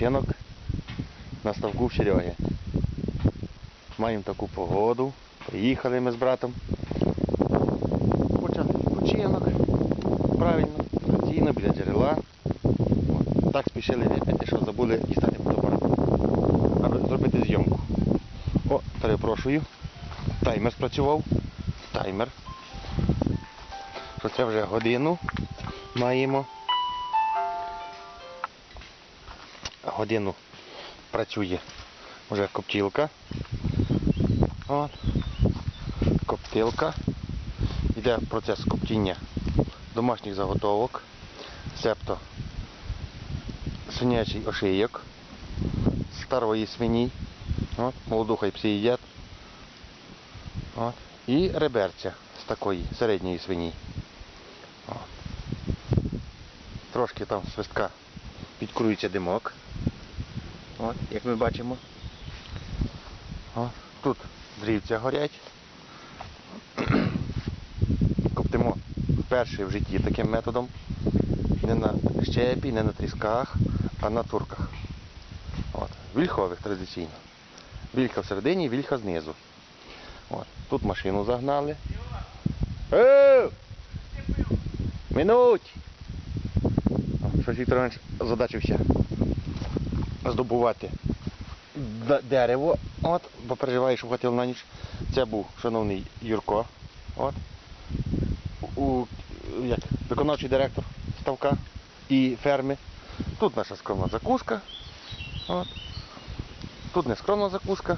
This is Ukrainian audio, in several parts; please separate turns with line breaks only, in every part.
відпочинок на ставку в Серегі. Маємо таку погоду. Приїхали ми з братом. Почати відпочинок. Правильно, традиційно, біля джерела. От, Так спішили випити, що забули дістати фотоапарат. Аби зробити зйомку. О, перепрошую. Таймер спрацював. Таймер. Що це вже годину маємо. Годину працює вже коптілка. От. Коптилка. Йде процес коптіння домашніх заготовок, себто свинячий ошийок старої свині. От, молоду хай пси їдять. От. І реберця з такої середньої свині. От. Трошки там свистка підкурується димок. От, як ми бачимо. От. Тут дрівця горять. Коптимо вперше в житті таким методом. Не на щепі, не на трісках, а на турках. От. Вільхових традиційно. Вільха всередині, вільха знизу. От. Тут машину загнали. Е! Минуть! О, Щось Віктор задачився здобувати дерево, от, бо переживає, що хотів на ніч. Це був шановний Юрко. От. У, як, виконавчий директор ставка і ферми. Тут наша скромна закуска. От. Тут не скромна закуска.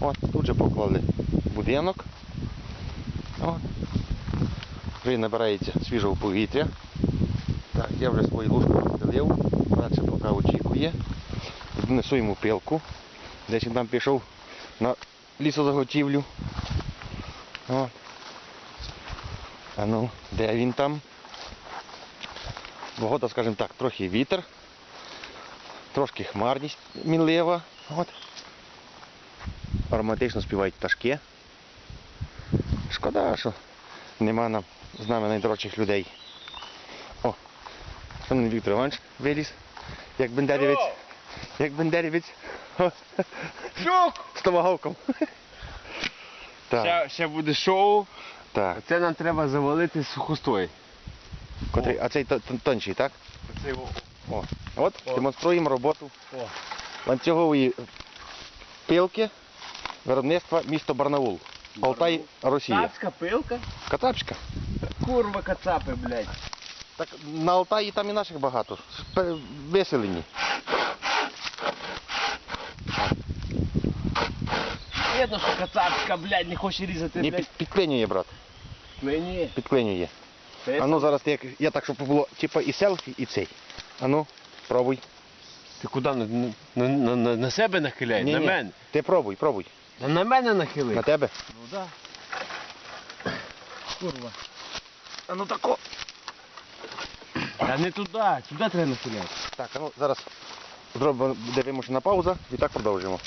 От, тут же поклали будинок. От. Вже набирається свіжого повітря. Так, я вже свою ще поки очікує. Несу йому пилку. Десь він там пішов на лісозаготівлю. О. А ну, де він там? Погода, скажімо так, трохи вітер, трошки хмарність мінлива. От. Ароматично співають пташки. Шкода, що нема нам з нами найдорожчих людей. О, шановний Віктор Іванович виліз, як бендерівець. Як бендерівець. О, З томагавком.
Ще, ще буде шоу.
так.
Це нам треба завалити сухостой.
Котрий, а цей тон- тон- тонший, так?
Оце його.
О. От
О.
демонструємо роботу
О.
ланцюгової пилки виробництва місто Барнаул. Алтай, Росія.
Цапська пилка?
Кацапська.
Курва кацапи, блядь.
Так на Алтаї там і наших багато. Виселені.
Видно, що кацапська, блядь, не хоче різати,
Ні,
блядь.
під, підклинює, брат.
Мені.
Підклинює. А ну зараз ти як я так, щоб було типа і селфі, і цей. А ну, пробуй.
Ти куди? На, на, на, на, на себе нахиляй?
Ні,
на
ні.
мене.
Ти пробуй, пробуй.
На, на мене нахили.
На тебе.
Ну да. Курва.
А ну тако.
Та не туди, сюди треба нахиляти.
Так, а ну зараз зробимо де вимушена пауза і так продовжимо.